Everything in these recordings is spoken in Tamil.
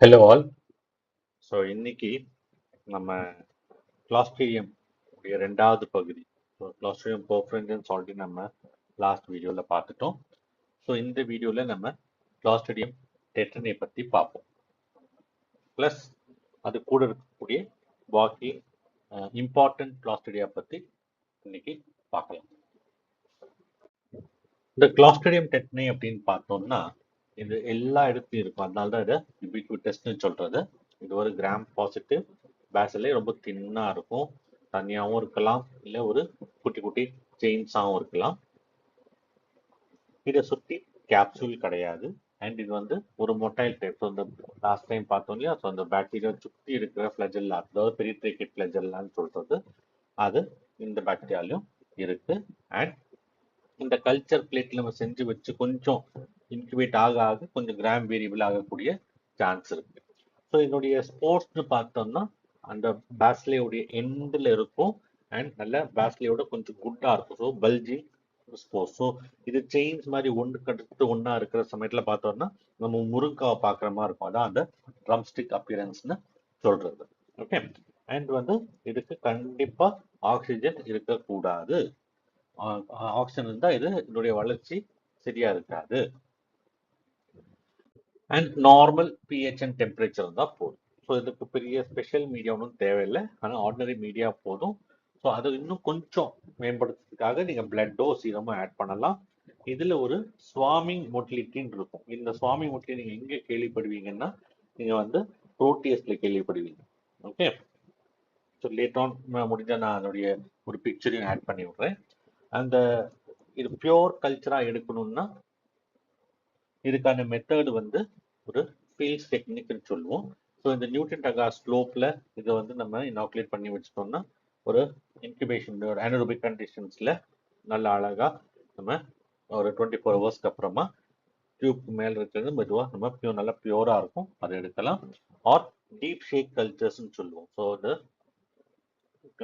ஹலோ ஆல் ஸோ இன்னைக்கு நம்ம பிளாஸ்டீரியம் உடைய ரெண்டாவது பகுதி. ஸோ பிளாஸ்டீரியம் பர்ஃபரன்ஸ் ஆல்ரெடி நம்ம லாஸ்ட் வீடியோவில் பார்த்துட்டோம். ஸோ இந்த வீடியோவில் நம்ம பிளாஸ்டீரியம் டெட்டனை பற்றி பார்ப்போம். ப்ளஸ் அது கூட இருக்கக்கூடிய பாக்கி இம்பார்ட்டன்ட் பிளாஸ்டீரியா பற்றி இன்னைக்கு பார்க்கலாம். இந்த கிளாஸ்ட்ரியம் டெட்னி அப்படின்னு பார்த்தோம்னா இது எல்லா இடத்துலையும் இருக்கும். அதனால தான் இதை யுபிக்யூட்டஸ்னு சொல்றது. இது ஒரு கிராம் பாசிட்டிவ் பேசலே ரொம்ப தின்னாக இருக்கும். தனியாகவும் இருக்கலாம். இல்லை ஒரு குட்டி குட்டி செயின்ஸாகவும் இருக்கலாம். இதை சுற்றி கேப்சூல் கிடையாது. அண்ட் இது வந்து ஒரு மொட்டைல் டைப் ஸோ இந்த லாஸ்ட் டைம் பார்த்தோம் இல்லையா? ஸோ அந்த பாக்டீரியா சுற்றி இருக்கிற ஃபிளஜெல்லா அதாவது பெரிட்ரிகேட் ஃபிளஜெல்லான்னு சொல்றது. அது இந்த பாக்டீரியாலையும் இருக்கு. அண்ட் இந்த கல்ச்சர் பிளேட்ல நம்ம செஞ்சு வச்சு கொஞ்சம் இன்குபேட் ஆக ஆக கொஞ்சம் கிராம் வேரியபிள் ஆகக்கூடிய சான்ஸ் இருக்கு. ஸோ இதனுடைய ஸ்போர்ட்ஸ்னு பார்த்தோம்னா அந்த பேஸ்லேயோடைய எண்டில் இருக்கும் அண்ட் நல்ல பேஸ்லேயோட கொஞ்சம் குட்டாக இருக்கும். ஸோ பல்ஜிங் ஸ்போர்ட்ஸ் ஸோ இது செயின்ஸ் மாதிரி ஒன்று கடுத்து ஒன்றா இருக்கிற சமயத்தில் பார்த்தோம்னா நம்ம முருங்காவை பார்க்குற மாதிரி இருக்கும். அதான் அந்த ட்ரம்ஸ்டிக் அப்பியரன்ஸ்னு சொல்கிறது ஓகே அண்ட் வந்து இதுக்கு கண்டிப்பாக ஆக்சிஜன் இருக்கக்கூடாது. ஆக்சிஜன் இருந்தால் இது இதனுடைய வளர்ச்சி சரியா இருக்காது. And normal pH and temperature இருந்தால் போதும். ஸோ இதுக்கு பெரிய ஸ்பெஷல் மீடியா ஒன்றும் தேவையில்லை. ஆனால் ஆர்டினரி மீடியா போதும். ஸோ அதை இன்னும் கொஞ்சம் மேம்படுத்துறதுக்காக நீங்கள் பிளட்டோ சீரமோ ஆட் பண்ணலாம். இதில் ஒரு ஸ்வாமிங் மொட்டிலிட்டின்னு இருக்கும். இந்த ஸ்வாமிங் மொட்டிலிட்டி நீங்கள் எங்கே கேள்விப்படுவீங்கன்னா நீங்கள் வந்து ப்ரோட்டியஸில் கேள்விப்படுவீங்க. ஓகே ஸோ லேட் ஆன் முடிஞ்சால் நான் அதனுடைய ஒரு பிக்சரையும் ஆட் பண்ணி விட்றேன். அந்த இது பியோர் கல்ச்சராக எடுக்கணும்னா இதுக்கான மெத்தடு வந்து ஒரு ஃபீல்ஸ் டெக்னிக்னு சொல்லுவோம். ஸோ இந்த நியூட்டன் டகா ஸ்லோப்பில் இதை வந்து நம்ம இனாக்குலேட் பண்ணி வச்சுட்டோம்னா ஒரு இன்குபேஷன் ஒரு அனரோபிக் கண்டிஷன்ஸில் நல்ல அழகாக நம்ம ஒரு டுவெண்ட்டி ஃபோர் ஹவர்ஸ்க்கு அப்புறமா டியூப்க்கு மேலே இருக்கிறது மெதுவாக நம்ம பியூர் நல்லா பியூராக இருக்கும். அதை எடுக்கலாம். ஆர் டீப் ஷேக் கல்ச்சர்ஸ்னு சொல்லுவோம். ஸோ அது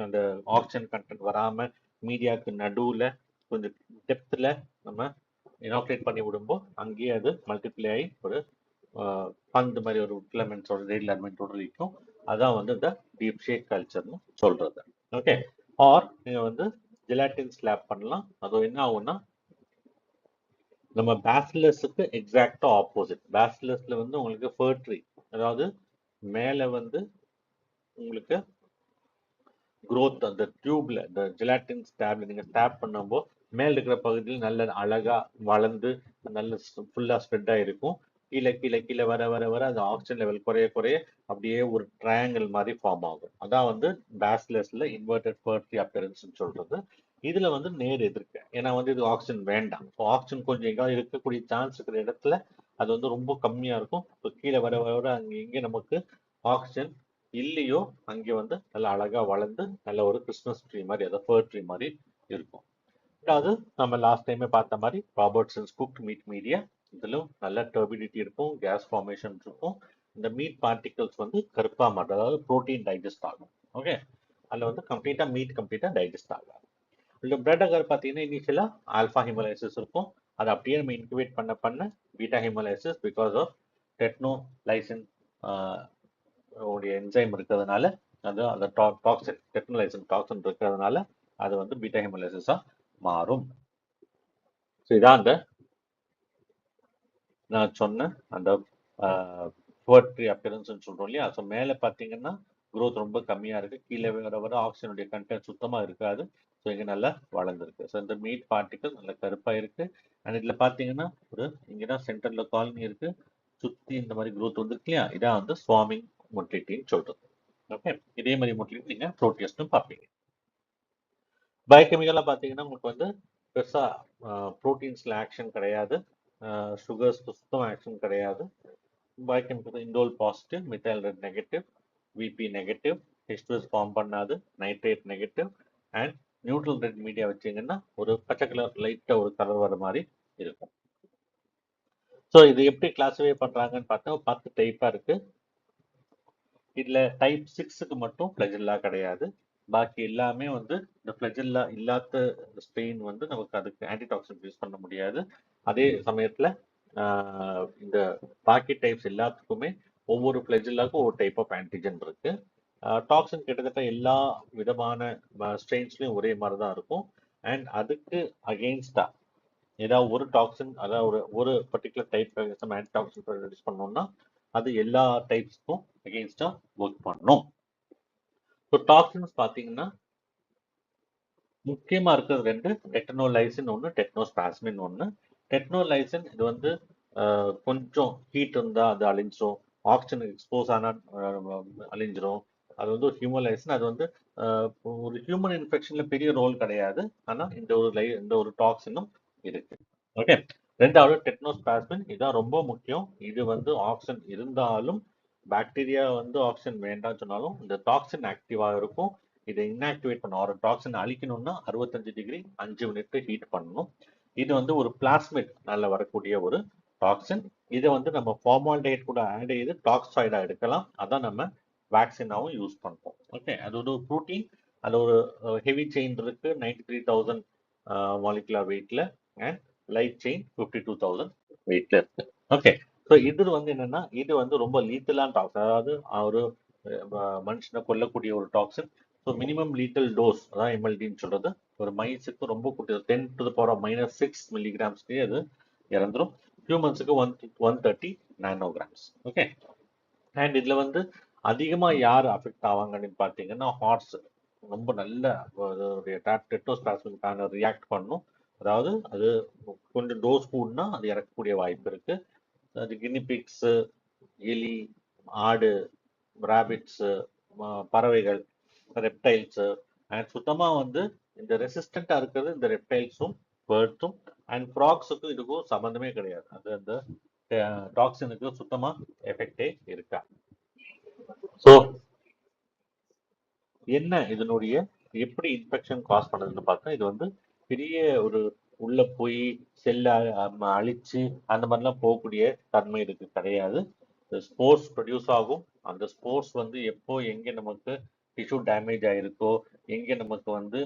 அந்த ஆக்சிஜன் கண்டென்ட் வராமல் மீடியாவுக்கு நடுவில் கொஞ்சம் டெப்த்தில் நம்ம இனாக்ரேட் பண்ணி விடும்போது அங்கேயே அது மல்டிப்ளை ஆகி ஒரு பந்து மாதிரி ஒரு ஃபிலமெண்ட்ஸோட ரேட் எலமெண்ட்டோட இருக்கும் அதான் வந்து இந்த டீப் ஷேக் கல்ச்சர்னு சொல்கிறது ஓகே ஆர் நீங்கள் வந்து ஜெலாட்டின் ஸ்லாப் பண்ணலாம். அது என்ன ஆகும்னா நம்ம பேசிலஸுக்கு எக்ஸாக்டா ஆப்போசிட் பேஸ்லஸ்ல வந்து உங்களுக்கு ஃபர்ட்ரி அதாவது மேலே வந்து உங்களுக்கு க்ரோத் அந்த டியூப்ல இந்த ஜெலாட்டின் ஸ்டாப்ல நீங்க ஸ்டாப் பண்ணும்போது மேல் இருக்கிற பகுதியில் நல்ல அழகா வளர்ந்து நல்ல ஃபுல்லா ஸ்ப்ரெட் ஆயிருக்கும் கீழே கீழே கீழே வர வர வர அந்த ஆக்சிஜன் லெவல் குறைய குறைய அப்படியே ஒரு ட்ரையாங்கிள் மாதிரி ஃபார்ம் ஆகும். அதான் வந்து பேஸ்லெஸ்ல இன்வெர்டட் ஃபர்ட்ரி அப்பியரன்ஸ் சொல்றது. இதுல வந்து நேர் எதிர்க்க. ஏன்னா வந்து இது ஆக்சிஜன் வேண்டாம். ஸோ ஆக்சிஜன் கொஞ்சம் எங்காவது இருக்கக்கூடிய சான்ஸ் இருக்கிற இடத்துல அது வந்து ரொம்ப கம்மியா இருக்கும். இப்போ கீழே வர வர அங்கே இங்கே நமக்கு ஆக்சிஜன் இல்லையோ அங்கே வந்து நல்ல அழகாக வளர்ந்து நல்ல ஒரு கிறிஸ்மஸ் ட்ரீ மாதிரி அதாவது ஃபர் ட்ரீ மாதிரி இருக்கும். ரெண்டாவது நம்ம லாஸ்ட் டைமே பார்த்த மாதிரி ராபர்ட்ஸன்ஸ் குக்ட் மீட் மீடியா இதிலும் நல்ல டர்பிடிட்டி இருக்கும் கேஸ் ஃபார்மேஷன் இருக்கும். இந்த மீட் பார்ட்டிகல்ஸ் வந்து கருப்பா மாட்டோம் அதாவது ப்ரோட்டீன் டைஜஸ்ட் ஆகும். ஓகே அதில் வந்து கம்ப்ளீட்டாக மீட் கம்ப்ளீட்டாக டைஜஸ்ட் ஆகாது. இந்த பிரெட் அகர் பார்த்தீங்கன்னா இனிஷியலாக ஆல்ஃபா ஹிமலைசிஸ் இருக்கும். அதை அப்படியே நம்ம இன்குவேட் பண்ண பண்ண beta haemolysis because of tetanolysin உடைய என்சைம் இருக்கிறதுனால அது அந்த டாக்ஸின் டெக்னலைசன் டாக்ஸின் இருக்கிறதுனால அது வந்து பீட்டா ஹிமலைசிஸாக மாறும். ஸோ இதான் அந்த நான் சொன்ன அந்த போட்ரி அப்பியரன்ஸ்னு சொல்கிறோம் இல்லையா? ஸோ மேலே பார்த்தீங்கன்னா க்ரோத் ரொம்ப கம்மியாக இருக்குது கீழே வர வர ஆக்சிஜனுடைய கண்டென்ட் சுத்தமாக இருக்காது. ஸோ இங்கே நல்லா வளர்ந்துருக்கு. ஸோ இந்த மீட் பார்ட்டிக்கல் நல்லா கருப்பாக இருக்குது அண்ட் இதில் பார்த்தீங்கன்னா ஒரு இங்கே தான் சென்டரில் காலனி இருக்குது சுற்றி இந்த மாதிரி க்ரோத் வந்துருக்கு இல்லையா? இதான் வந்து ஸ்வாமிங் மொட்டிலிட்டின்னு சொல்றது. ஓகே இதே மாதிரி மொட்டிலிட்டி நீங்க ப்ரோட்டியஸ்டும் பார்ப்பீங்க. பயோகெமிக்கலாக பார்த்தீங்கன்னா உங்களுக்கு வந்து பெருசாக ப்ரோட்டீன்ஸில் ஆக்ஷன் கிடையாது. சுகர்ஸ் சுத்தம் ஆக்ஷன் கிடையாது. Biochemical indole positive methyl red negative VP negative ஹிஸ்டோஸ் form பண்ணாது nitrate negative and neutral red media வச்சிங்கன்னா ஒரு பச்சை கலர் லைட்டாக ஒரு கலர் வர மாதிரி இருக்கும். ஸோ இது எப்படி கிளாஸிஃபை பண்ணுறாங்கன்னு பார்த்தா பத்து டைப்பாக இருக்கு. இதில் டைப் சிக்ஸுக்கு மட்டும் ஃப்ளெஜில்லா கிடையாது. பாக்கி எல்லாமே வந்து இந்த ஃப்ளெஜில்லா இல்லாத ஸ்ட்ரெயின் வந்து நமக்கு அதுக்கு ஆன்டிடாக்சின் யூஸ் பண்ண முடியாது. அதே சமயத்தில் இந்த பாக்கி டைப்ஸ் எல்லாத்துக்குமே ஒவ்வொரு ஃபிளெஜில்லாக்கும் ஒவ்வொரு டைப் ஆஃப் ஆன்டிஜன் இருக்கு. டாக்ஸின் கிட்டத்தட்ட எல்லா விதமான ஸ்ட்ரெயின்ஸ்லையும் ஒரே மாதிரி தான் இருக்கும். அண்ட் அதுக்கு அகெயின்ஸ்டா ஏதாவது ஒரு டாக்ஸின் அதாவது ஒரு ஒரு பர்டிகுலர் டைப் நம்ம ஆன்டிடாக்சின் ப்ரொடியூஸ் பண்ணோம்னா அது எல்லா டைப்ஸ்க்கும் அகெயின்ஸ்டா ஒர்க் பண்ணும். ஸோ டாக்ஸின்ஸ் பார்த்தீங்கன்னா முக்கியமா இருக்கிறது ரெண்டு டெக்னோலைசின் ஒன்று டெக்னோஸ்பாஸ்மின் ஒன்று டெக்னோலைசின் இது வந்து கொஞ்சம் ஹீட் இருந்தால் அது அழிஞ்சிரும். ஆக்சிஜனுக்கு எக்ஸ்போஸ் ஆனால் அழிஞ்சிரும். அது வந்து ஒரு ஹியூமலைசின் அது வந்து ஒரு ஹியூமன் இன்ஃபெக்ஷன்ல பெரிய ரோல் கிடையாது. ஆனால் இந்த ஒரு லை இந்த ஒரு டாக்ஸினும் இருக்கு. ஓகே ரெண்டாவது டெக்னோஸ்பாஸ்மின் இதான் ரொம்ப முக்கியம். இது வந்து ஆக்சிஜன் இருந்தாலும் பாக்டீரியா வந்து ஆக்சிஜன் வேண்டாம்னு சொன்னாலும் இந்த டாக்ஸின் ஆக்டிவாக இருக்கும். இதை இன்ஆக்டிவேட் பண்ண ஒரு டாக்ஸின் அழிக்கணும்னா அறுபத்தஞ்சு டிகிரி அஞ்சு மினிட் ஹீட் பண்ணணும். இது வந்து ஒரு பிளாஸ்மிட் நல்ல வரக்கூடிய ஒரு டாக்ஸின் இதை வந்து நம்ம ஃபார்மால்டைட் கூட ஆட் செய்து டாக்ஸாய்டாக எடுக்கலாம். அதான் நம்ம வேக்சினாவும் யூஸ் பண்ணுறோம் ஓகே அது ஒரு ப்ரோட்டீன் அது ஒரு ஹெவி செயின் இருக்குது நைன்டி த்ரீ தௌசண்ட் மாலிகுலர் வெயிட்டில் and light chain fifty two thousand வெயிட்ல இருக்கு ஓகே ஸோ இது வந்து என்னன்னா இது வந்து ரொம்ப லீத்தலான டாக்ஸின் அதாவது ஒரு மனுஷனை கொல்லக்கூடிய ஒரு toxin so minimum lethal dose அதான் எம்எல்டின்னு சொல்றது. ஒரு மைஸுக்கு ரொம்ப குட்டி ten to power minus six மில்லிகிராம்ஸ்லேயே அது இறந்துரும். ஹியூமன்ஸுக்கு one one thirty nanograms okay and இதுல வந்து அதிகமா யார் அஃபெக்ட் ஆவாங்கன்னு பார்த்தீங்கன்னா ஹார்ட்ஸ் ரொம்ப நல்ல அதோடைய டெட்டோஸ்பாஸ்மிக்கான ரியாக்ட் பண்ணும். அதாவது அது கொஞ்சம் டோஸ் கூடனா அது இறக்கக்கூடிய வாய்ப்பு இருக்கு. அது கினிபிக்ஸ் எலி ஆடு ராபிட்ஸ் பறவைகள் ரெப்டைல்ஸ் அண்ட் சுத்தமா வந்து இந்த ரெசிஸ்டண்டா இருக்கிறது இந்த ரெப்டைல்ஸும் பேர்ட்ஸும் அண்ட் ஃப்ராக்ஸுக்கும் இதுக்கும் சம்மந்தமே கிடையாது. அது அந்த டாக்ஸினுக்கு சுத்தமா எஃபெக்டே இருக்கா. ஸோ என்ன இதனுடைய எப்படி இன்ஃபெக்ஷன் காஸ் பண்ணுதுன்னு பார்த்தா இது வந்து பெரிய ஒரு உள்ள போய் செல்ல அழிச்சு அந்த மாதிரிலாம் போகக்கூடிய தன்மை இதுக்கு கிடையாது. ஸ்போர்ட்ஸ் ப்ரொடியூஸ் ஆகும். அந்த ஸ்போர்ட்ஸ் வந்து எப்போ எங்க நமக்கு டிஷ்யூ டேமேஜ் ஆயிருக்கோ எங்க நமக்கு வந்து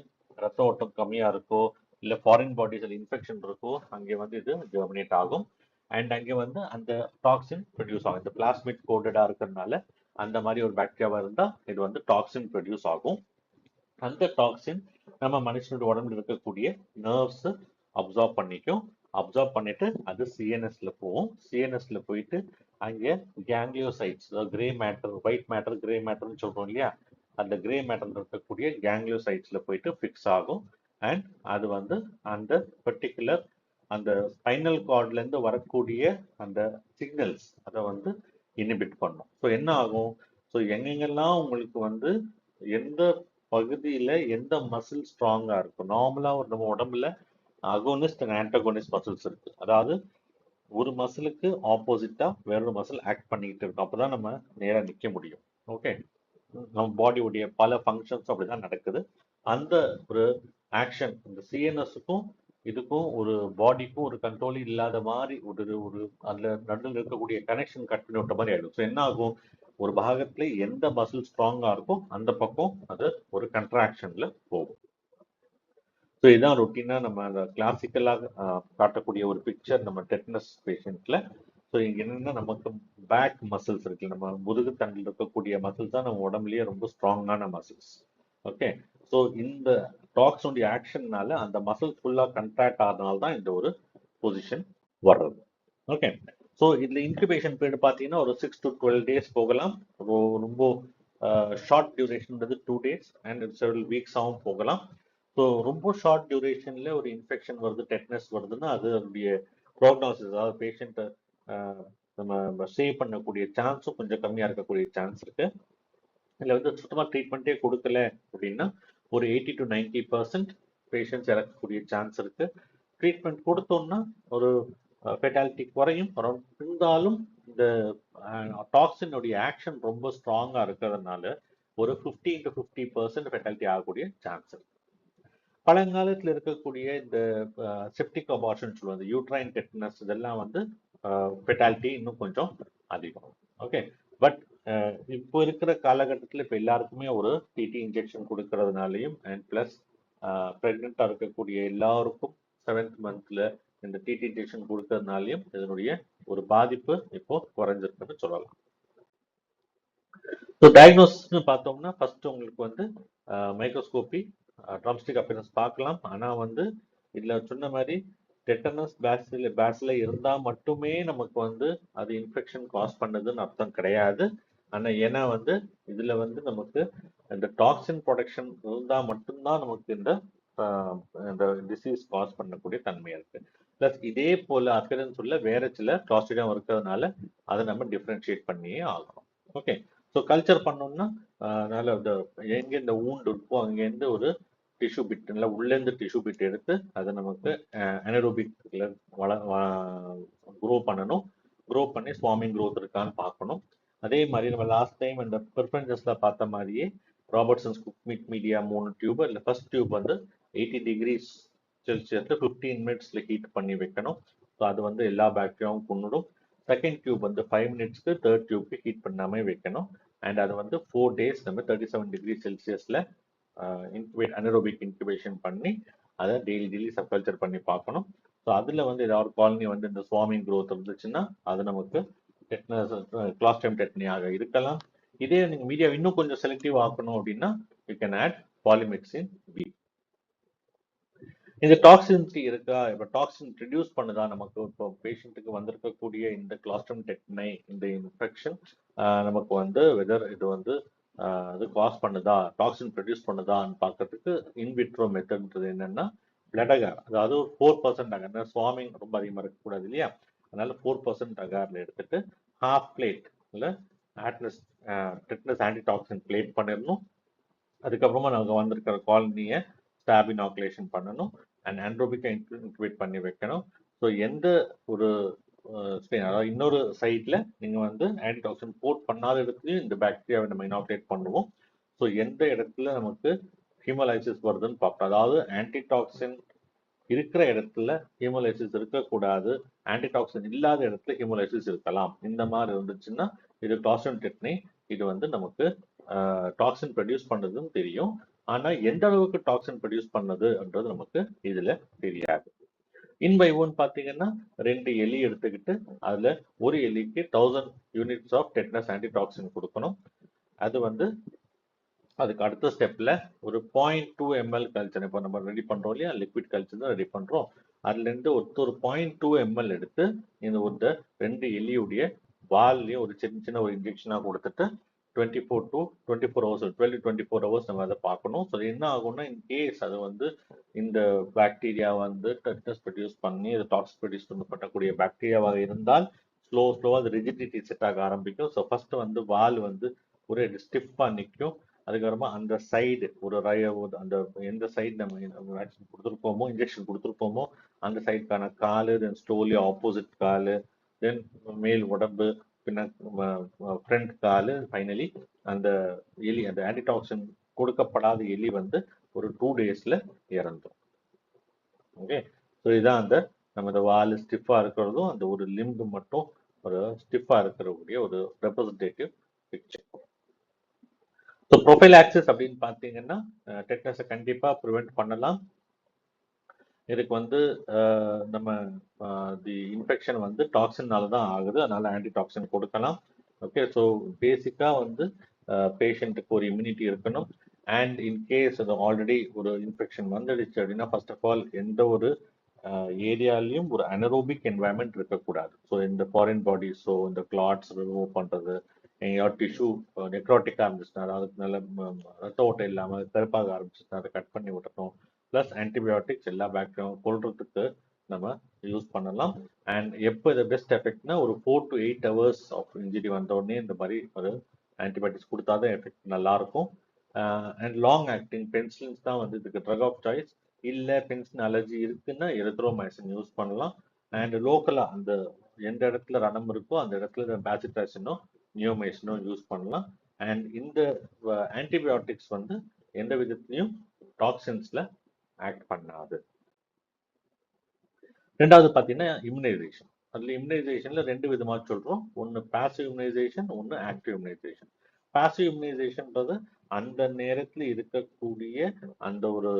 ரத்த ஓட்டம் கம்மியா இருக்கோ இல்ல ஃபாரின் பாடிஸ்ல இன்ஃபெக்ஷன் இருக்கோ அங்கே வந்து இது ஜெர்மினேட் ஆகும். அண்ட் அங்கே வந்து அந்த டாக்ஸின் ப்ரொடியூஸ் ஆகும். இந்த பிளாஸ்மிட் கோடடா இருக்கிறதுனால அந்த மாதிரி ஒரு பாக்டீரியாவா இருந்தா இது வந்து டாக்ஸின் ப்ரொடியூஸ் ஆகும். அந்த டாக்ஸின் நம்ம மனுஷனோட உடம்புல இருக்கக்கூடிய நர்வ்ஸ் அப்சார்ப் பண்ணிக்கும். அப்சார்ப் பண்ணிட்டு அது சிஎன்எஸ்ல போகும். சிஎன்எஸ்ல போயிட்டு அங்கே gangliosides grey matter white matter grey மேட்டர்னு சொல்றோம் இல்லையா? அந்த கிரே மேட்டர் இருக்கக்கூடிய கேங்லியோசைட்ஸ்ல போயிட்டு ஃபிக்ஸ் ஆகும். அண்ட் அது வந்து அந்த பர்டிகுலர் அந்த ஸ்பைனல் கார்ட்ல இருந்து வரக்கூடிய அந்த சிக்னல்ஸ் அதை வந்து இனிபிட் பண்ணும். ஸோ என்ன ஆகும்? ஸோ எங்கெங்கெல்லாம் உங்களுக்கு வந்து எந்த பகுதியில எந்த மசில் ஸ்ட்ராங்கா இருக்கும் நார்மலா ஒரு நம்ம உடம்புல அகோனிஸ்ட் அண்ட் ஆன்டகோனிஸ்ட் மசில்ஸ் இருக்கு. அதாவது ஒரு மசிலுக்கு ஆப்போசிட்டா வேறொரு மசில் ஆக்ட் பண்ணிக்கிட்டு இருக்கும். அப்பதான் நம்ம நேரா நிக்க முடியும். ஓகே நம்ம பாடியுடைய பல ஃபங்க்ஷன்ஸ் அப்படிதான் நடக்குது. அந்த ஒரு ஆக்ஷன் இந்த சிஎன்எஸ்க்கும் இதுக்கும் ஒரு பாடிக்கும் ஒரு கண்ட்ரோல் இல்லாத மாதிரி ஒரு ஒரு அதுல நடுவில் இருக்கக்கூடிய கனெக்ஷன் கட் பண்ணி விட்ட மாதிரி ஆயிடும். ஸோ என்ன ஆகும்? ஒரு பாகத்துல எந்த மசில் ஸ்ட்ராங்கா இருக்கோ அந்த பக்கம் அது ஒரு கண்ட்ராக்ஷன்ல போகும். ஸோ இதான் ரொட்டீனா நம்ம அந்த கிளாசிக்கலாக காட்டக்கூடிய ஒரு பிக்சர் நம்ம டெட்னஸ் பேஷண்ட்ல ஸோ இங்க என்னன்னா நமக்கு பேக் மசில்ஸ் இருக்கு நம்ம முதுகு தண்டில் இருக்கக்கூடிய மசில்ஸ் தான் நம்ம உடம்புலயே ரொம்ப ஸ்ட்ராங்கான மசில்ஸ் ஓகே ஸோ இந்த டாக்ஸுடைய ஆக்ஷன்னால அந்த மசில்ஸ் ஃபுல்லாக கண்ட்ராக்ட் ஆகிறதுனால தான் இந்த ஒரு பொசிஷன் வர்றது. ஓகே ஸோ இதில் இன்குபேஷன் பீரியட் பார்த்தீங்கன்னா ஒரு சிக்ஸ் டு டுவெல் டேஸ் போகலாம். ரொம்ப ஷார்ட் டியூரேஷன்ன்றது டூ டேஸ் அண்ட் செவல் வீக்ஸாகவும் போகலாம். ஸோ ரொம்ப ஷார்ட் டியூரேஷனில் ஒரு இன்ஃபெக்ஷன் வருது டெட்னஸ் வருதுன்னா அது அதனுடைய ப்ரோக்னாசிஸ் அதாவது பேஷண்ட்டை நம்ம சேவ் பண்ணக்கூடிய சான்ஸும் கொஞ்சம் கம்மியாக இருக்கக்கூடிய சான்ஸ் இருக்குது இதுல வந்து சுத்தமாக ட்ரீட்மெண்ட்டே கொடுக்கல அப்படின்னா ஒரு eighty to ninety percent patients இறக்கக்கூடிய chance இருக்குது ட்ரீட்மெண்ட் கொடுத்தோம்னா ஒரு ஃபெட்டாலிட்டி குறையும். இருந்தாலும் இந்த டாக்ஸினுடைய ஆக்ஷன் ரொம்ப ஸ்ட்ராங்காக இருக்கிறதுனால ஒரு 15 டு ஃபிஃப்டி பர்சன்ட் ஃபெட்டாலிட்டி ஆகக்கூடிய சான்ஸ் இருக்கு. பழங்காலத்தில் இருக்கக்கூடிய இந்த செப்டிக் அபார்ஷன் சொல்லுவாங்க யூட்ரைன் டெட்னஸ் இதெல்லாம் வந்து ஃபெட்டாலிட்டி இன்னும் கொஞ்சம் அதிகம். ஓகே பட் இப்போ இருக்கிற காலகட்டத்தில் இப்போ எல்லாருக்குமே ஒரு டிடி இன்ஜெக்ஷன் கொடுக்கறதுனாலையும் அண்ட் ப்ளஸ் ப்ரெக்னெண்ட்டாக இருக்கக்கூடிய எல்லாருக்கும் செவன்த் மந்த்தில் இந்த டிடி இன்ஜெக்ஷன் கொடுக்கறதுனாலையும் இதனுடைய ஒரு பாதிப்பு இப்போ குறைஞ்சிருக்குன்னு சொல்லலாம். ஸோ டயக்னோசிஸ்னு பார்த்தோம்னா ஃபர்ஸ்ட் உங்களுக்கு வந்து மைக்ரோஸ்கோப்பி ட்ரம்ஸ்டிக் அப்பியரன்ஸ் பார்க்கலாம். ஆனால் வந்து இதில் சொன்ன மாதிரி டெட்டனஸ் பேஸில் பேஸில் இருந்தால் மட்டுமே நமக்கு வந்து அது இன்ஃபெக்ஷன் காஸ் பண்ணுதுன்னு அர்த்தம் கிடையாது. ஆனால் ஏன்னா வந்து இதில் வந்து நமக்கு இந்த டாக்ஸின் ப்ரொடக்ஷன் இருந்தால் மட்டும்தான் நமக்கு இந்த ஆஹ், இந்த டிசீஸ் காஸ் பண்ணக்கூடிய தன்மை இருக்கு. ப்ளஸ் இதே போல அப்பியரன்ஸ் உள்ள வேற சில கிளாஸ்டிடம் இருக்கிறதுனால அதை நம்ம டிஃப்ரென்ஷியேட் பண்ணியே ஆகணும். ஓகே ஸோ கல்ச்சர் பண்ணோம்னா அதனால இந்த எங்க இந்த ஊண்டு இருக்கோ அங்கேருந்து ஒரு டிஷ்யூ பிட் இல்லை உள்ளேருந்து டிஷ்யூ பிட் எடுத்து அதை நமக்கு அனரோபிக்ல வள க்ரோ பண்ணணும். க்ரோ பண்ணி ஸ்வாமிங் க்ரோத் இருக்கான்னு பார்க்கணும். அதே மாதிரி நம்ம லாஸ்ட் டைம் இந்த ப்ரிஃபரன்சஸ்ல பார்த்த மாதிரியே ராபர்ட்சன்ஸ் மீட் மீடியா மூணு டியூப் இல்லை ஃபர்ஸ்ட் டியூப் வந்து எயிட்டி டிகிரிஸ் செல்சியஸில் ஃபிஃப்டீன் மினிட்ஸ்ல ஹீட் பண்ணி வைக்கணும். ஸோ அது வந்து எல்லா பேக்டீரியாவும் கொண்டுடும் செகண்ட் டியூப் வந்து ஃபைவ் மினிட்ஸ்க்கு தேர்ட் டியூப்க்கு ஹீட் பண்ணாமல் வைக்கணும். அண்ட் அது வந்து ஃபோர் டேஸ் நம்ம தேர்ட்டி செவன் டிகிரி செல்சியஸ்ல இன்குபேட் அனரோபிக் இன்குபேஷன் பண்ணி அதை டெய்லி டெய்லி சப்கல்ச்சர் பண்ணி பார்க்கணும். ஸோ அதில் வந்து ஏதாவது காலனி வந்து இந்த ஸ்வாமிங் க்ரோத் இருந்துச்சுன்னா அது நமக்கு டெட்னஸ் கிளாஸ்டைம் டெட்னியாக இருக்கலாம். இதே நீங்கள் மீடியா இன்னும் கொஞ்சம் செலக்டிவ் ஆக்கணும் அப்படின்னா you can add polymyxin B இந்த டாக்ஸின்ஸ்க்கு இருக்கா? இப்போ டாக்ஸின் ரிடியூஸ் பண்ணுதா நமக்கு? இப்போ பேஷண்ட்டுக்கு வந்திருக்கக்கூடிய இந்த கிளாஸ்டம் டெட்னை இந்த இன்ஃபெக்ஷன் நமக்கு வந்து வெதர் இது வந்து இது அது காஸ் பண்ணுதா? டாக்ஸின் ப்ரொடியூஸ் பண்ணுதான்னு பார்க்கறதுக்கு இன்விட்ரோ மெத்தட்ன்றது என்னன்னா பிளட் அகார் அதாவது ஒரு ஃபோர் பர்சன்ட் அகார் ஸ்வாமிங் ரொம்ப அதிகமாக இருக்கக்கூடாது இல்லையா? அதனால ஃபோர் பர்சன்ட் அகாரில் எடுத்துட்டு ஹாஃப் பிளேட் இல்லை ஆட்னஸ் டெட்னஸ் ஆன்டிடாக்சின் பிளேட் பண்ணிடணும். அதுக்கப்புறமா நமக்கு வந்திருக்கிற காலனியை ஸ்டாப் இனாகுலேஷன் பண்ணணும். அண்ட் ஆண்ட்ரோபிக்கை இன்குபேட் பண்ணி வைக்கணும். ஸோ எந்த ஒரு அதாவது இன்னொரு சைட்ல நீங்க வந்து ஆன்டிடாக்சின் போர்ட் பண்ணாத இடத்துலயும் இந்த பாக்டீரியாவை நம்ம இனாகுலேட் பண்ணுவோம். ஸோ எந்த இடத்துல நமக்கு ஹீமோலைசிஸ் வருதுன்னு பார்ப்போம். அதாவது ஆன்டிடாக்சின் இருக்கிற இடத்துல ஹீமோலைசிஸ் இருக்கக்கூடாது. ஆன்டிடாக்சின் இல்லாத இடத்துல ஹீமோலைசிஸ் இருக்கலாம். இந்த மாதிரி இருந்துச்சுன்னா இது டாக்ஸின் டெட்னி இது வந்து நமக்கு டாக்ஸின் ப்ரொடியூஸ் பண்ணுறதுன்னு தெரியும். ஆனா எந்த அளவுக்கு டாக்ஸின் ப்ரொடியூஸ் பண்ணதுன்றது நமக்கு இதுல தெரியாது. இன் பை ஒன் பாத்தீங்கன்னா ரெண்டு எலி எடுத்துக்கிட்டு அதுல ஒரு எலிக்கு thousand units of tetanus antitoxin கொடுக்கணும். அது வந்து அதுக்கு அடுத்த ஸ்டெப்ல ஒரு பாயிண்ட் டூ எம்எல் கல்ச்சர் இப்போ நம்ம ரெடி பண்றோம் இல்லையா? லிக்விட் கல்ச்சர் தான் ரெடி பண்றோம். அதுல இருந்து ஒரு ஒரு பாயிண்ட் டூ எம்எல் எடுத்து இந்த ஒரு ரெண்டு எலியுடைய வால்லையும் ஒரு சின்ன சின்ன ஒரு இன்ஜெக்ஷனா கொடுத்துட்டு twenty four to twenty four hours twelve twenty four hours நம்ம அதை பார்க்கணும். ஸோ என்ன ஆகும்னா இன் கேஸ் அது வந்து இந்த பாக்டீரியா வந்து டெட்னஸ் ப்ரொடியூஸ் பண்ணி அது டாக்ஸ் ப்ரொடியூஸ் பண்ணக்கூடிய பாக்டீரியாவாக இருந்தால் ஸ்லோ ஸ்லோவாக அது ரிஜிடிட்டி செட் ஆக ஆரம்பிக்கும். ஸோ ஃபர்ஸ்ட் வந்து வால் வந்து ஒரு ஸ்டிஃபாக நிற்கும். அதுக்கப்புறமா அந்த சைடு ஒரு ரய அந்த எந்த சைடு நம்ம வேக்சின் கொடுத்துருப்போமோ இன்ஜெக்ஷன் கொடுத்துருப்போமோ அந்த சைடுக்கான காலு தென் ஸ்லோலி ஆப்போசிட் காலு தென் மேல் உடம்பு பின்ன ஃப்ரண்ட் காலு ஃபைனலி அந்த எலி அந்த ஆன்டிடாக்சின் கொடுக்கப்படாத எலி வந்து ஒரு டூ டேஸ்ல இறந்துடும் ஓகே ஸோ இதான் அந்த நம்ம இந்த வால் ஸ்டிஃபாக இருக்கிறதும் அந்த ஒரு லிம்பு மட்டும் ஒரு ஸ்டிஃபாக இருக்கிறக்கூடிய ஒரு representative picture so prophylaxis அப்படின்னு பார்த்தீங்கன்னா டெட்னஸை கண்டிப்பாக ப்ரிவெண்ட் பண்ணலாம். இதுக்கு வந்து நம்ம தி இன்ஃபெக்ஷன் வந்து டாக்ஸின்னால தான் ஆகுது. அதனால ஆன்டிடாக்சின் கொடுக்கலாம். ஓகே ஸோ பேசிக்காக வந்து பேஷண்ட்டுக்கு ஒரு இம்யூனிட்டி இருக்கணும். அண்ட் இன்கேஸ் அது ஆல்ரெடி ஒரு இன்ஃபெக்ஷன் வந்துடுச்சு அப்படின்னா ஃபர்ஸ்ட் ஆஃப் ஆல் எந்த ஒரு ஏரியாலையும் ஒரு அனரோபிக் என்வாயன்மெண்ட் இருக்கக்கூடாது. ஸோ இந்த ஃபாரின் பாடிஸோ இந்த கிளாட்ஸ் ரிமூவ் பண்ணுறது எங்கேயாவது டிஷ்யூ நெக்ரோட்டிக்காக இருந்துச்சுன்னா அதாவது நல்ல ரத்த ஓட்டம் இல்லாமல் கருப்பாக ஆரம்பிச்சுன்னா அதை கட் பண்ணி விட்டணும் ப்ளஸ் ஆன்டிபயோட்டிக்ஸ் எல்லா பாக்டீரியாவும் கொள்றதுக்கு நம்ம யூஸ் பண்ணலாம். அண்ட் எப்போ இது பெஸ்ட் எஃபெக்ட்னா ஒரு four to eight hours of injury வந்த உடனே இந்த மாதிரி ஒரு ஆன்டிபயோட்டிக்ஸ் கொடுத்தா தான் எஃபெக்ட் நல்லாயிருக்கும். அண்ட் லாங் ஆக்டிங் பென்சிலின்ஸ் தான் வந்து இதுக்கு ட்ரக் ஆஃப் சாய்ஸ் இல்லை பென்சில் அலர்ஜி இருக்குன்னா எரித்ரோமைசின் யூஸ் பண்ணலாம். அண்ட் லோக்கலாக அந்த எந்த இடத்துல ரணம் இருக்கோ அந்த இடத்துல பேசிட்ராசினோ நியோமைசினோ யூஸ் பண்ணலாம். அண்ட் இந்த uh, ஆன்டிபயோட்டிக்ஸ் வந்து எந்த விதத்துலையும் டாக்ஸின்ஸில் ஆக்ட் பண்ணாது. ரெண்டாவது பார்த்தீங்கன்னா இம்யூனைசேஷன் அதில் இம்யூனைசேஷனில் ரெண்டு விதமாக சொல்றோம். ஒன்று பேசிவ் இம்யூனைசேஷன் ஒன்று ஆக்டிவ் இம்யூனைசேஷன் பேசிவ் இம்யூனைசேஷன்ன்றது அந்த நேரத்தில் இருக்கக்கூடிய அந்த ஒரு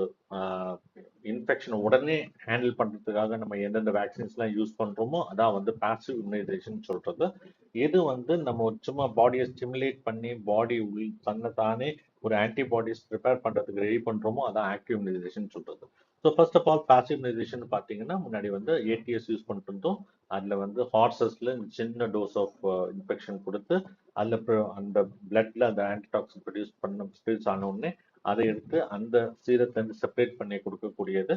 இன்ஃபெக்ஷன் உடனே ஹேண்டில் பண்றதுக்காக நம்ம எந்தெந்த வேக்சின்ஸ் எல்லாம் யூஸ் பண்றோமோ அதான் வந்து பேசிவ் இம்யூனைசேஷன் சொல்றது. எது வந்து நம்ம சும்மா பாடியை ஸ்டிமுலேட் பண்ணி பாடி உள் தன்னை தானே ஒரு ஆன்டிபாடிஸ் ப்ரிப்பேர் பண்ணுறதுக்கு ரெடி பண்ணுறோமோ அதான் ஆக்டிவ் இம்யூனைசேஷன் சொல்கிறது so first of all passive immunisation பார்த்தீங்கன்னா முன்னாடி வந்து ஏடிஎஸ் யூஸ் பண்ணிட்டு இருந்தோம். அதில் வந்து ஹார்சஸ்ல சின்ன டோஸ் ஆஃப் இன்ஃபெக்ஷன் கொடுத்து அதில் அந்த பிளட்ல அந்த ஆன்டிடாக்சின் ப்ரொடியூஸ் பண்ண ப்ரொடியூஸ் ஆனவுடனே அதை எடுத்து அந்த சீரத்தை வந்து செப்பரேட் பண்ணி கொடுக்கக்கூடியது.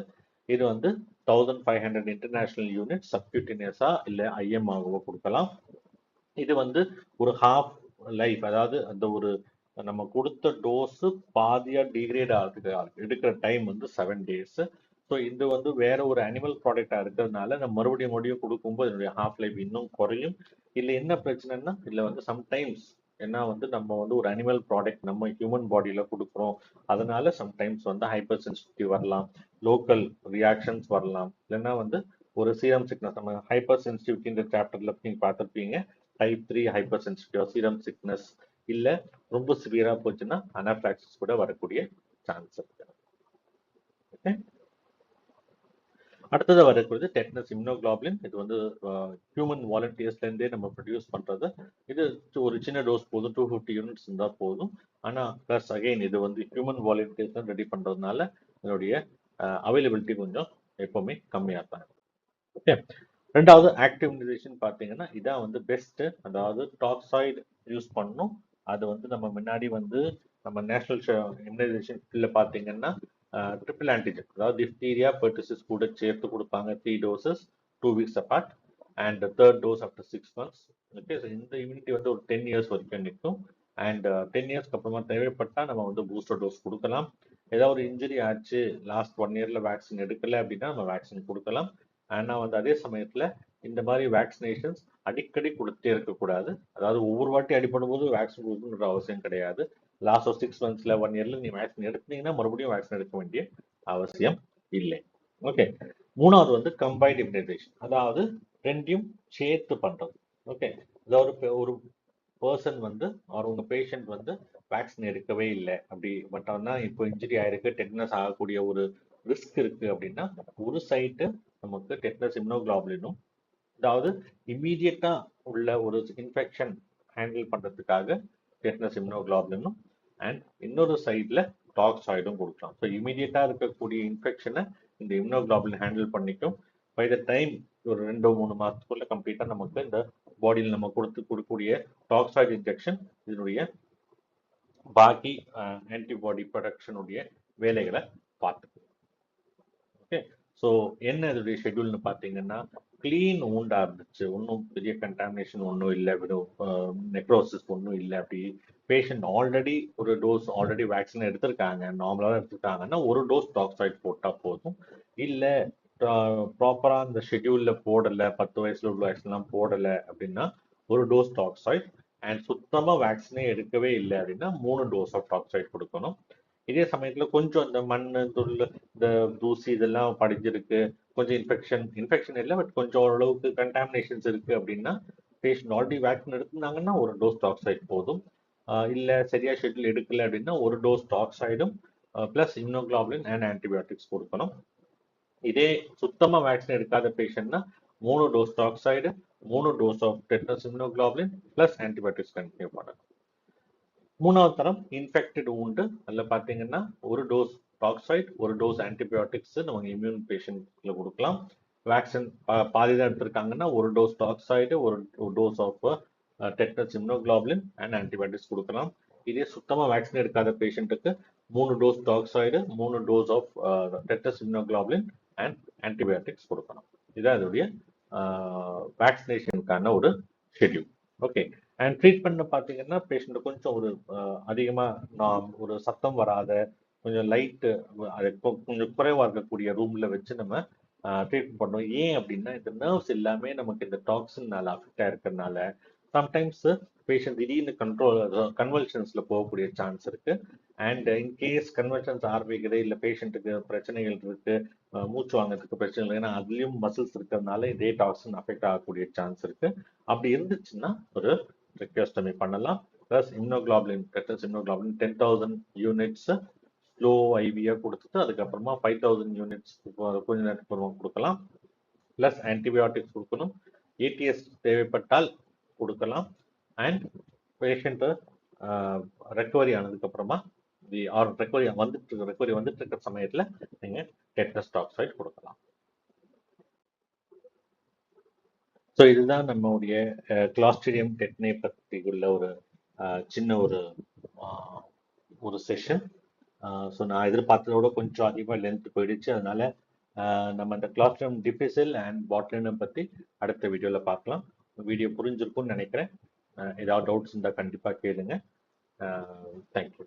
இது வந்து thousand five hundred international unit சப்கியூட்டினியஸா இல்லை ஐஎம் ஆகவோ கொடுக்கலாம். இது வந்து ஒரு ஹாஃப் லைஃப் அதாவது அந்த ஒரு நம்ம கொடுத்த டோஸ் பாதியா டிகிரேட் ஆகிறதுக்கு எடுக்கிற டைம் வந்து செவன் டேஸ் ஸோ இது வந்து வேற ஒரு அனிமல் ப்ராடக்டா இருக்கிறதுனால நம்ம மறுபடியும் மறுபடியும் கொடுக்கும்போது இதனுடைய ஹாஃப் லைஃப் இன்னும் குறையும். இல்லை என்ன பிரச்சனைன்னா இதில் வந்து சம்டைம்ஸ் ஏன்னா வந்து நம்ம வந்து ஒரு அனிமல் ப்ராடக்ட் நம்ம ஹியூமன் பாடியில கொடுக்குறோம். அதனால சம்டைம்ஸ் வந்து ஹைப்பர் சென்சிட்டிவ் வரலாம். லோக்கல் ரியாக்ஷன்ஸ் வரலாம். இல்லைன்னா வந்து ஒரு சீரம் சிக்னஸ் நம்ம ஹைப்பர் சென்சிட்டிவிட்டின்ற சாப்டர்ல நீங்க பார்த்துருப்பீங்க. Type three hypersensitive serum sickness இல்ல ரொம்ப சிவியராக போச்சுன்னா அனாஃபிளாக்சிஸ் கூட வரக்கூடிய சான்ஸ் இருக்கு. ஓகே அடுத்தது வரக்கூடியது டெட்னஸ் இம்னோகுளாபின் இது வந்து ஹியூமன் வாலண்டியர்ஸ்லேருந்தே நம்ம ப்ரொடியூஸ் பண்றது. இது ஒரு சின்ன டோஸ் போதும் டூ ஃபிஃப்டி யூனிட்ஸ் இருந்தா போதும். ஆனா பிளஸ் அகைன் இது வந்து ஹியூமன் வாலண்டியர்ஸ் தான் ரெடி பண்றதுனால இதனுடைய அவைலபிலிட்டி கொஞ்சம் எப்பவுமே கம்மியாக தான் ஓகே ரெண்டாவது ஆக்டிவ் இம்யூனைசேஷன் பார்த்தீங்கன்னா இதான் வந்து பெஸ்ட் அதாவது டாக்ஸாய்டு யூஸ் பண்ணணும் அது வந்து நம்ம முன்னாடி வந்து நம்ம நேஷனல் இல்லை பார்த்தீங்கன்னா ட்ரிபிள் ஆன்டிஜன் அதாவது டிஃப்டீரியா பெர்டிசிஸ் கூட சேர்த்து கொடுப்பாங்க three doses two weeks apart and third dose after six months okay இந்த இம்யூனிட்டி வந்து ஒரு டென் இயர்ஸ் வரைக்கும் நிற்கும். அண்ட் டென் இயர்ஸ்க்கு அப்புறமா தேவைப்பட்டால் நம்ம வந்து பூஸ்டர் டோஸ் கொடுக்கலாம். ஏதாவது ஒரு இன்ஜுரி ஆச்சு லாஸ்ட் ஒன் இயரில் வேக்சின் எடுக்கலை அப்படின்னா நம்ம வேக்சின் கொடுக்கலாம். ஆனால் வந்து அதே சமயத்தில் இந்த மாதிரி வேக்சினேஷன்ஸ் அடிக்கடி கொடுத்தே இருக்கக்கூடாது. அதாவது ஒவ்வொரு வாட்டி அடிப்படும் போது வேக்சின் கொடுக்கணுன்ற அவசியம் கிடையாது. லாஸ்ட் ஒரு சிக்ஸ் மந்த்ஸில் ஒன் இயரில் நீ வேக்சின் எடுத்தீங்கன்னா மறுபடியும் வேக்சின் எடுக்க வேண்டிய அவசியம் இல்லை. ஓகே மூணாவது வந்து கம்பைன்ட் இம்யூனைசேஷன் அதாவது ரெண்டையும் சேர்த்து பண்ணுறது ஓகே அதாவது ஒரு பர்சன் வந்து அவர் உங்கள் பேஷண்ட் வந்து வேக்சின் எடுக்கவே இல்லை. அப்படி பட் ஆனால் இப்போ இன்ஜுரி ஆயிருக்கு டெட்னஸ் ஆகக்கூடிய ஒரு ரிஸ்க் இருக்குது அப்படின்னா ஒரு சைட்டு நமக்கு டெட்னஸ் இம்னோகுளாபுலினும் அதாவது இம்மீடியட்டா உள்ள ஒரு இன்ஃபெக்ஷன் ஹேண்டில் பண்றதுக்காக டெட்னஸ் இம்னோகுளாபினும் அண்ட் இன்னொரு சைட்ல டாக்ஸாய்டும் கொடுக்கலாம். ஸோ இமீடியட்டா இருக்கக்கூடிய இன்ஃபெக்ஷனை இந்த இம்னோகுளாபின் ஹேண்டில் பண்ணிக்கும். பை த டைம் ஒரு ரெண்டோ மூணு மாதத்துக்குள்ள கம்ப்ளீட்டா நமக்கு இந்த பாடியில் நம்ம கொடுத்து கொடுக்கக்கூடிய டாக்ஸாய்டு இன்ஜெக்ஷன் இதனுடைய பாக்கி ஆன்டிபாடி ப்ரொடக்ஷனுடைய வேலைகளை பார்த்துக்கும் ஓகே ஸோ என்ன இதோடைய ஷெட்யூல்னு பார்த்தீங்கன்னா கிளீன் ஊண்டா இருந்துச்சு. ஒன்றும் பெரிய கண்டாமினேஷன் ஒன்றும் இல்லை. வெறும் நெக்ரோசிஸ் ஒன்றும் இல்லை. அப்படி பேஷண்ட் ஆல்ரெடி ஒரு டோஸ் ஆல்ரெடி வேக்சின் எடுத்திருக்காங்க. நார்மலாக எடுத்திருக்காங்கன்னா ஒரு டோஸ் டாக்ஸாய்ட் போட்டால் போதும். இல்லை ப்ராப்பராக அந்த ஷெட்யூலில் போடலை பத்து வயசுல உள்ள வேக்சின்லாம் போடலை அப்படின்னா ஒரு டோஸ் டாக்ஸாய்ட் அண்ட் சுத்தமாக வேக்சினே எடுக்கவே இல்லை அப்படின்னா மூணு டோஸ் ஆஃப் டாக்ஸைட் கொடுக்கணும். இதே சமயத்துல கொஞ்சம் இந்த மண் துள் இந்த தூசி இதெல்லாம் படிஞ்சிருக்கு. கொஞ்சம் இன்ஃபெக்ஷன் இன்ஃபெக்ஷன் இல்லை பட் கொஞ்சம் ஓரளவுக்கு கண்டாமினேஷன்ஸ் இருக்கு அப்படின்னா பேஷண்ட் ஆல்ரெடி வேக்சின் எடுத்திருந்தாங்கன்னா ஒரு டோஸ் டாக்ஸைட் போதும். இல்லை சரியா ஷெட்யூல் எடுக்கல அப்படின்னா ஒரு டோஸ் டாக்ஸைடும் பிளஸ் இம்னோகுளாபுலின் அண்ட் ஆன்டிபயோட்டிக்ஸ் கொடுக்கணும். இதே சுத்தமாக வேக்சின் எடுக்காத பேஷண்ட்னா மூணு டோஸ் டாக்ஸைடு மூணு dose of tetanus immunoglobulin plus antibiotics continue பண்ணணும். மூணாவது தரம் இன்ஃபெக்டட் உண்டு அதில் பார்த்தீங்கன்னா ஒரு டோஸ் டாக்ஸைட் ஒரு டோஸ் ஆன்டிபயோட்டிக்ஸ் நம்ம இம்யூன் பேஷண்ட்ல கொடுக்கலாம். வேக்சின் பாதி தான் எடுத்திருக்காங்கன்னா ஒரு டோஸ் டாக்ஸைடு ஒரு dose of tetanus immunoglobulin and antibiotics கொடுக்கலாம். இதே சுத்தமாக வேக்சின் எடுக்காத பேஷண்ட்டுக்கு மூணு டோஸ் டாக்ஸைடு மூணு dose of tetanus immunoglobulin and antibiotics கொடுக்கணும் இதுதான் இதோடைய uh, வேக்சினேஷனுக்கான ஒரு ஷெட்யூல் ஓகே அண்ட் ட்ரீட்மெண்ட் பார்த்தீங்கன்னா பேஷண்ட்டு கொஞ்சம் ஒரு அதிகமாக நாம் ஒரு சத்தம் வராத கொஞ்சம் லைட்டு அது கொஞ்சம் குறைவாக இருக்கக்கூடிய ரூமில் வச்சு நம்ம ட்ரீட்மெண்ட் பண்ணோம். ஏன் அப்படின்னா இந்த நர்வ்ஸ் எல்லாமே நமக்கு இந்த டாக்ஸின்னால அஃபெக்ட் ஆயிருக்கிறதுனால சம்டைம்ஸ் பேஷண்ட் திடீர்னு கண்ட்ரோல் கன்வெல்ஷன்ஸில் போகக்கூடிய சான்ஸ் இருக்கு. அண்ட் இன்கேஸ் கன்வல்ஷன்ஸ் ஆரம்பிக்குது இல்லை பேஷண்ட்டுக்கு பிரச்சனைகள் இருக்கு மூச்சு வாங்கிறதுக்கு பிரச்சனை ஏன்னா அதுலேயும் மசில்ஸ் இருக்கிறதுனால இதே டாக்ஸின் அஃபெக்ட் ஆகக்கூடிய சான்ஸ் இருக்கு. அப்படி இருந்துச்சுன்னா ஒரு ட்ரெக்கியோஸ்டமி பண்ணலாம். Plus immunoglobulin tetanus immunoglobulin ten thousand units slow ஐவியாக கொடுத்துட்டு அதுக்கப்புறமா ஃபைவ் தௌசண்ட் யூனிட்ஸ் கொஞ்ச நேரத்துக்கு அப்புறமா கொடுக்கலாம். ப்ளஸ் ஆன்டிபயோட்டிக்ஸ் கொடுக்கணும். ஏடிஎஸ் தேவைப்பட்டால் கொடுக்கலாம். அண்ட் பேஷண்ட்டு ரெக்கவரி ஆனதுக்கப்புறமா தி ஆர் ரெக்கவரி வந்துட்டு ரெக்கவரி வந்துட்டு இருக்கிற சமயத்தில் நீங்கள் டெட்னஸ் டாக்சைட் கொடுக்கலாம். ஸோ இதுதான் நம்மளுடைய கிளாஸ்டீரியம் டெட்னை பற்றி உள்ள ஒரு சின்ன ஒரு ஒரு செஷன் ஸோ நான் எதிர்பார்த்ததை விட கொஞ்சம் அதிகமாக லென்த் போயிடுச்சு. அதனால நம்ம அந்த கிளாஸ்டீரியம் டிஃபிசல் அண்ட் பாட்லினை பற்றி அடுத்த வீடியோவில் பார்க்கலாம். வீடியோ புரிஞ்சிருக்கும்னு நினைக்கிறேன். ஏதாவது டவுட்ஸ் இருந்தால் கண்டிப்பாக கேளுங்க. தேங்க்யூ